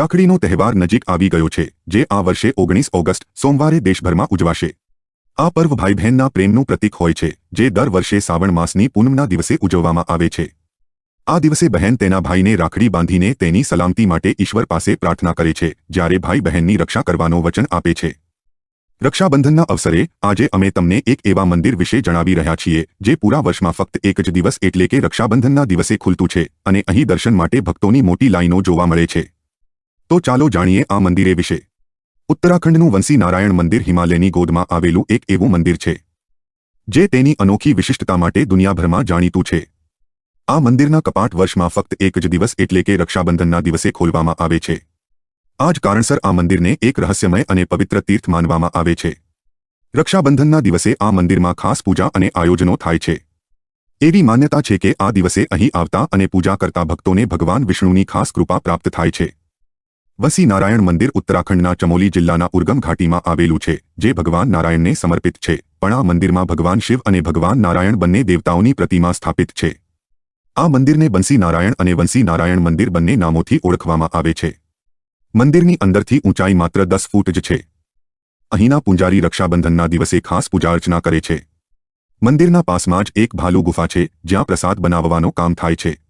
રાખડીનો તહેવાર નજીક આવી ગયો છે, જે આ વર્ષે ઓગણીસ ઓગસ્ટ સોમવારે દેશભરમાં ઉજવાશે. આ પર્વ ભાઈ બહેનના પ્રેમનું પ્રતીક હોય છે, જે દર વર્ષે શ્રાવણ માસની પૂનમના દિવસે ઉજવવામાં આવે છે. આ દિવસે બહેન તેના ભાઈને રાખડી બાંધીને તેની સલામતી માટે ઈશ્વર પાસે પ્રાર્થના કરે છે, જ્યારે ભાઈ બહેનની રક્ષા કરવાનો વચન આપે છે. રક્ષાબંધનના અવસરે આજે અમે તમને એક એવા મંદિર વિશે જણાવી રહ્યા છીએ, જે પૂરા વર્ષમાં ફક્ત એક જ દિવસ એટલે કે રક્ષાબંધનના દિવસે ખુલતું છે, અને અહીં દર્શન માટે ભક્તોની મોટી લાઈનો જોવા મળે છે. તો ચાલો જાણીએ આ મંદિરે વિશે. ઉત્તરાખંડનું વંશી નારાયણ મંદિર હિમાલયની ગોદમાં આવેલું એક એવું મંદિર છે. જે તેની અનોખી વિશિષ્ટતા માટે દુનિયાભરમાં જાણીતું છે. આ મંદિરના કપાટ વર્ષમાં ફક્ત એક જ દિવસ એટલે કે રક્ષાબંધનના દિવસે ખોલવામાં આવે છે. આ જ કારણસર આ મંદિરને એક રહસ્યમય અને પવિત્ર તીર્થ માનવામાં આવે છે. રક્ષાબંધનના દિવસે આ મંદિરમાં ખાસ પૂજા અને આયોજનો થાય છે. એવી માન્યતા છે કે આ દિવસે અહીં આવતા અને પૂજા કરતા ભક્તોને ભગવાન વિષ્ણુની ખાસ કૃપા પ્રાપ્ત થાય છે. વસી નારાયણ મંદિર ઉત્તરાખંડના ચમોલી જિલ્લાના ઉર્ગમ ઘાટીમાં આવેલું છે, જે ભગવાન નારાયણને સમર્પિત છે. પણ આ મંદિરમાં ભગવાન શિવ અને ભગવાન નારાયણ બંને દેવતાઓની પ્રતિમા સ્થાપિત છે. આ મંદિરને બંસી નારાયણ અને વંશી નારાયણ મંદિર બંને નામોથી ઓળખવામાં આવે છે. મંદિરની અંદરથી ઊંચાઈ માત્ર દસ ફૂટ જ છે. અહીંના પૂંજારી રક્ષાબંધનના દિવસે ખાસ પૂજા અર્ચના કરે છે. મંદિરના પાસમાં જ એક ભાલુ ગુફા છે, જ્યાં પ્રસાદ બનાવવાનું કામ થાય છે.